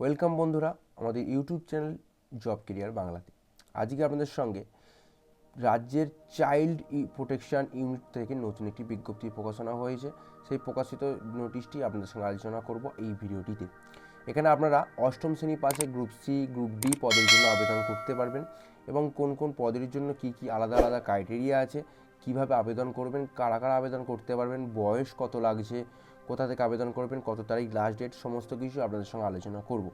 Welcome বন্ধুরা, আমাদের YouTube channel job career বাংলাতে। আজকে আপনাদের সঙ্গে রাজ্যের চাইল্ড প্রোটেকশন ইউনিট থেকে নতুন একটি বিজ্ঞপ্তি প্রকাশনা হয়েছে। সেই প্রকাশিত নোটিশটি আপনাদের সঙ্গে আলোচনা করব এই ভিডিওটিতে। এখানে আপনারা অষ্টম শ্রেণি পাশে গ্রুপ সি গ্রুপ ডি পদের জন্য আবেদন করতে পারবেন এবং কোন কোন পদের জন্য কি কি আলাদা আলাদা ক্রাইটেরিয়া আছে, কীভাবে আবেদন করবেন, কারা কারা আবেদন করতে পারবেন, বয়স কত লাগছে কোথা থেকে আবেদন করবেন, কত তারিখ লাস্ট ডেট সমস্ত কিছু আপনাদের সঙ্গে আলোচনা করব।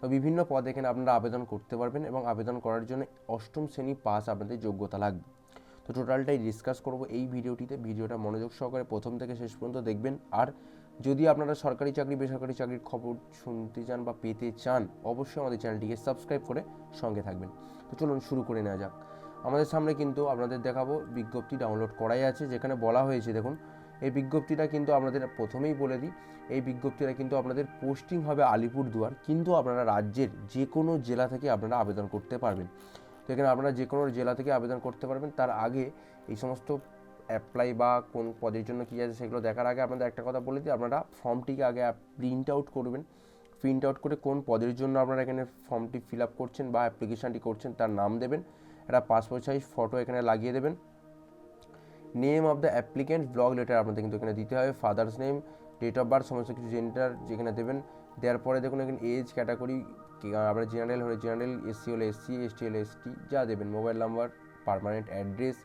তো বিভিন্ন পদে এখানে আপনারা আবেদন করতে পারবেন এবং আবেদন করার জন্য অষ্টম শ্রেণি পাস আপনাদের যোগ্যতা লাগবে। তো টোটালটাই ডিসকাস করব এই ভিডিওটিতে। ভিডিওটা মনোযোগ সহকারে প্রথম থেকে শেষ পর্যন্ত দেখবেন। আর যদি আপনারা সরকারি চাকরি, বেসরকারি চাকরির খবর শুনতে চান বা পেতে চান, অবশ্যই আমাদের চ্যানেলটিকে সাবস্ক্রাইব করে সঙ্গে থাকবেন। তো চলুন শুরু করে নেওয়া যাক। আমাদের সামনে কিন্তু আপনাদের দেখাবো, বিজ্ঞপ্তি ডাউনলোড করাই আছে, যেখানে বলা হয়েছে, দেখুন এই বিজ্ঞপ্তিটা কিন্তু আপনাদের প্রথমেই বলে দিই, এই বিজ্ঞপ্তিটা কিন্তু আপনাদের পোস্টিং হবে আলিপুরদুয়ার, কিন্তু আপনারা রাজ্যের যে কোনো জেলা থেকে আপনারা আবেদন করতে পারবেন। তো এখানে আপনারা যে কোনো জেলা থেকে আবেদন করতে পারবেন। তার আগে এই সমস্ত অ্যাপ্লাই বা কোন পদের জন্য কী আছে সেগুলো দেখার আগে আপনাদের একটা কথা বলে দিই, আপনারা ফর্মটিকে আগে প্রিন্ট আউট করবেন। প্রিন্ট আউট করে কোন পদের জন্য আপনারা এখানে ফর্মটি ফিল আপ করছেন বা অ্যাপ্লিকেশানটি করছেন তার নাম দেবেন। একটা পাসপোর্ট সাইজ ফটো এখানে লাগিয়ে দেবেন। Name of the applicant block letter আপনাদের কিন্তু এখানে দিতে হবে father's name date of birth সমস্ত কিছু জেন্ডার যেখানে দেবেন। দেওয়ার পরে দেখুন এখানে এজ ক্যাটাগরি আপনার জেনারেল হলে জেনারেল এসসি হলে এসসি এসটি হলে এসটি যা দেবেন mobile number permanent address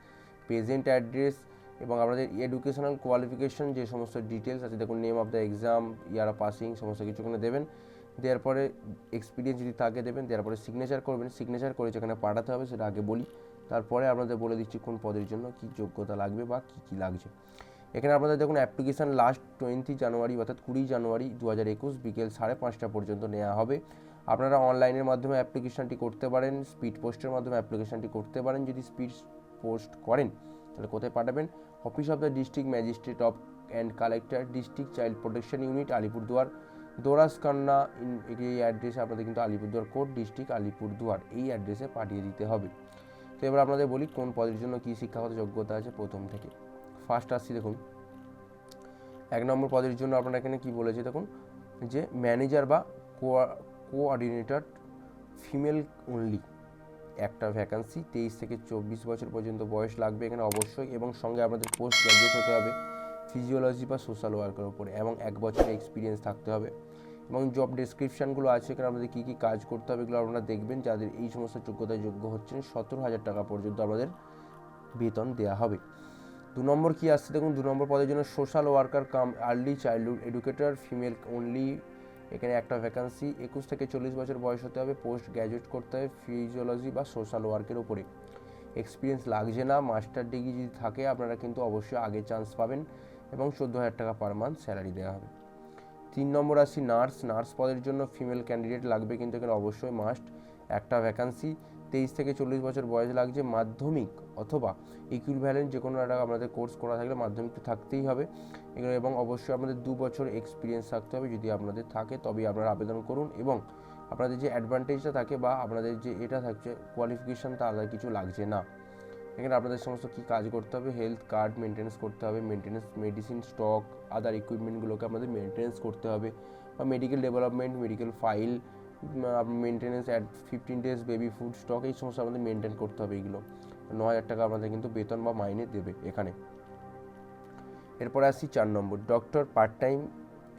present address এবং আপনাদের এডুকেশনাল কোয়ালিফিকেশন যে সমস্ত ডিটেলস আছে, দেখুন name of the exam year passing সমস্ত কিছু ওখানে দেবেন। দেওয়ার পরে এক্সপিরিয়েন্স যদি থাকে দেবেন, দেওয়ার পরে সিগনেচার করবেন। সিগনেচার করে যেখানে পাঠাতে হবে, সেটা আগে বলি। তারপরে আপনাদের বলে দিচ্ছি কোন পদের জন্য কী যোগ্যতা লাগবে বা কী কী লাগছে। এখানে আপনাদের দেখুন অ্যাপ্লিকেশান লাস্ট টোয়েন্টি জানুয়ারি অর্থাৎ কুড়ি জানুয়ারি দু হাজার একুশ বিকেল সাড়ে পাঁচটা পর্যন্ত নেওয়া হবে। আপনারা অনলাইনের মাধ্যমে অ্যাপ্লিকেশানটি করতে পারেন স্পিড পোস্টের মাধ্যমে অ্যাপ্লিকেশানটি করতে পারেন, যদি স্পিড পোস্ট করেন, তাহলে কোথায় পাঠাবেন? Office of the district magistrate of and collector district child protection unit Alipurduar. দোরাসকান্না এই অ্যাড্রেসে আপনাদের কিন্তু আলিপুরদুয়ার কোর্ট ডিস্ট্রিক্ট আলিপুরদুয়ার, এই অ্যাড্রেসে পাঠিয়ে দিতে হবে। এবার আপনাদের বলি কোন পদের জন্য কী শিক্ষাগত যোগ্যতা আছে প্রথম থেকে। ফার্স্ট আসছি দেখুন। এক নম্বর পদের জন্য আপনারা এখানে কি বলেছে দেখুন? যে ম্যানেজার বা কোঅর্ডিনেটর ফিমেল অনলি একটা ভ্যাকান্সি তেইশ থেকে চব্বিশ বছর পর্যন্ত বয়স লাগবে এখানে অবশ্যই এবং সঙ্গে আপনাদের পোস্ট গ্র্যাজুয়েট হতে হবে। ফিজিওলজি বা সোশ্যাল ওয়ার্কের উপরে এবং এক বছরের এক্সপিরিয়েন্স থাকতে হবে। এবং জব ডেসক্রিপশানগুলো আছে, এখানে আমাদের কী কী কাজ করতে হবে, এগুলো আপনারা দেখবেন, যাদের এই সমস্ত যোগ্যতায় যোগ্য হচ্ছেন, সতেরো হাজার টাকা পর্যন্ত আমাদের বেতন দেওয়া হবে। দু নম্বর কী আসছে দেখুন, দু নম্বর পদের জন্য social worker cum early childhood educator female only এখানে একটা ভ্যাকান্সি একুশ থেকে চল্লিশ বছর বয়স হতে হবে পোস্ট গ্র্যাজুয়েট করতে হবে ফিজিওলজি বা সোশ্যাল ওয়ার্কের উপরে। এক্সপিরিয়েন্স লাগছে না মাস্টার ডিগ্রি যদি থাকে, আপনারা কিন্তু অবশ্যই আগে চান্স পাবেন এবং চোদ্দ হাজার টাকা পার মান্থ স্যালারি দেওয়া হবে। তিন নম্বর আসি নার্স। নার্স পদের জন্য ফিমেল ক্যান্ডিডেট লাগবে কিন্তু এখানে অবশ্যই মাস্ট একটা ভ্যাকান্সি তেইশ থেকে চল্লিশ বছর বয়স লাগছে, মাধ্যমিক অথবা ইকুইভ্যালেন্ট যে কোনো একটা আপনাদের কোর্স করা থাকলে মাধ্যমিক তো থাকতেই হবে। এবং অবশ্যই আপনাদের দু বছর এক্সপিরিয়েন্স থাকতে হবে, যদি আপনাদের থাকে তবেই আপনারা আবেদন করুন এবং আপনাদের যে অ্যাডভান্টেজটা থাকে বা আপনাদের যে এটা থাকছে কোয়ালিফিকেশান তা আলাদা কিছু লাগছে না। এখানে আপনাদের সমস্ত কী কাজ করতে হবে? হেলথ কার্ড মেনটেন্স করতে হবে মেনটেন্স মেডিসিন স্টক আদার ইকুইপমেন্টগুলোকে আপনাদের মেনটেন্স করতে হবে বা medical development medical file maintenance at fifteen days baby food stock এই সমস্ত আমাদের মেনটেন করতে হবে এইগুলো ন হাজার টাকা আপনাদের কিন্তু বেতন বা মাইনে দেবে এখানে। এরপরে আসছি চার নম্বর ডক্টর পার্ট টাইম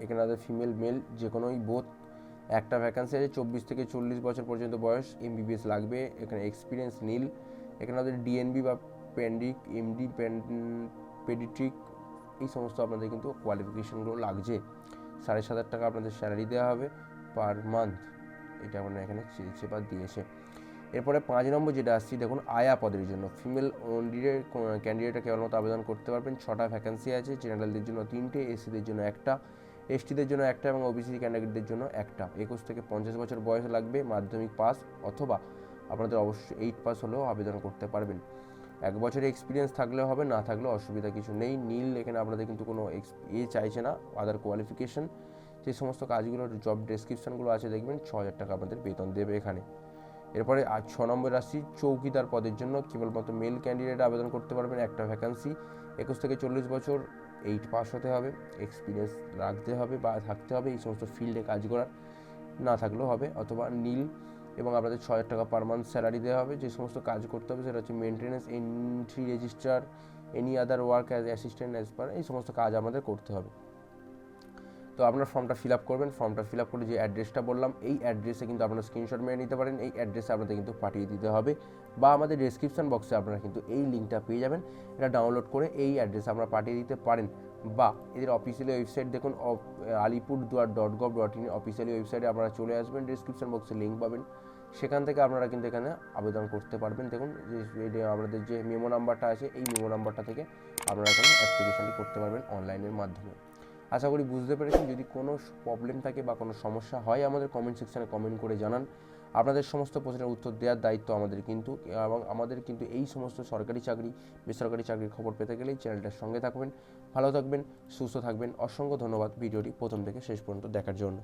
এখানে আমাদের ফিমেল মেল যে কোনোই বোধ একটা ভ্যাকান্সি আছে, চব্বিশ থেকে চল্লিশ বছর পর্যন্ত বয়স এমবিবিএস লাগবে, এখানে এক্সপিরিয়েন্স নীল এখানে আমাদের ডিএনবি বা পেন্ডিক এমডি পেডিট্রিক এই সমস্ত আপনাদের কিন্তু কোয়ালিফিকেশানগুলো লাগছে। সাড়ে সাত হাজার টাকা আপনাদের স্যালারি দেওয়া হবে পার মান্থ এটা আপনার এখানে চেয়েছে বা দিয়েছে। এরপরে পাঁচ নম্বর যেটা আসছি, দেখুন আয়া পদের জন্য। ফিমেল ওনলির ক্যান্ডিডেটরা কেবলমাত্র আবেদন করতে পারবেন। ছটা ভ্যাকান্সি আছে জেনারেলদের জন্য তিনটে এসিদের জন্য একটা এসটিদের জন্য একটা এবং ওবিসি ক্যান্ডিডেটদের জন্য একটা। একুশ থেকে পঞ্চাশ বছর বয়স লাগবে মাধ্যমিক পাস অথবা আপনাদের অবশ্যই এইট পাস হলেও আবেদন করতে পারবেন। এক বছরের এক্সপিরিয়েন্স থাকলে হবে, না থাকলে অসুবিধা কিছু নেই। নীল এখানে আপনাদের কিন্তু কোনো এ চাইছে না আদার কোয়ালিফিকেশন যে সমস্ত কাজগুলোর জব ডেসক্রিপশানগুলো আছে, দেখবেন ছ হাজার টাকা আপনাদের বেতন দেবে এখানে। এরপরে আজ ছ নম্বর রাশি চৌকিদার পদের জন্য কেবলমাত্র মেল ক্যান্ডিডেট আবেদন করতে পারবেন, একটা ভ্যাকান্সি একুশ থেকে চল্লিশ বছর এইট পাস হতে হবে। এক্সপিরিয়েন্স রাখতে হবে বা থাকতে হবে এই সমস্ত ফিল্ডে কাজ করার। না থাকলেও হবে, অথবা নীল এবং আপনাদের ছ হাজার টাকা পার মান্থ স্যালারি দেওয়া হবে। যে সমস্ত কাজ করতে হবে সেটা হচ্ছে maintenance entry register any other work as assistant as per এই সমস্ত কাজ আমাদের করতে হবে। তো আপনার ফর্মটা ফিল আপ করবেন। ফর্মটা ফিল আপ করে যে অ্যাড্রেসটা বললাম, এই অ্যাড্রেসে কিন্তু আপনারা স্ক্রিনশট মেরে নিতে পারেন। এই অ্যাড্রেসে আপনাদের কিন্তু পাঠিয়ে দিতে হবে বা আমাদের ডেসক্রিপশন বক্সে আপনারা কিন্তু এই লিঙ্কটা পেয়ে যাবেন। এটা ডাউনলোড করে এই অ্যাড্রেসে আপনারা পাঠিয়ে দিতে পারেন। বা এদের অফিসিয়ালি ওয়েবসাইট দেখুন Alipurduar dot gov dot in officially ওয়েবসাইটে আপনারা চলে আসবেন ডিসক্রিপশন বক্সে লিঙ্ক পাবেন। সেখান থেকে আপনারা কিন্তু এখানে আবেদন করতে পারবেন। দেখুন, যে আমাদের যে মেমো নাম্বারটা আছে, এই মেমো নাম্বারটা থেকে আপনারা এখানে অ্যাপ্লিকেশনটি করতে পারবেন অনলাইনের মাধ্যমে। আশা করি বুঝতে পেরেছেন। যদি কোনো প্রবলেম থাকে বা কোনো সমস্যা হয়, আমাদের কমেন্ট সেকশানে কমেন্ট করে জানান। আপনাদের সমস্ত প্রশ্নের উত্তর দেওয়ার দায়িত্ব আমাদের কিন্তু, এবং আমাদের কিন্তু এই সমস্ত সরকারি চাকরি, বেসরকারি চাকরির খবর পেতে গেলে চ্যানেলটার সঙ্গে থাকবেন। ভালো থাকবেন, সুস্থ থাকবেন। অসংখ্য ধন্যবাদ ভিডিওটি প্রথম থেকে শেষ পর্যন্ত দেখার জন্য।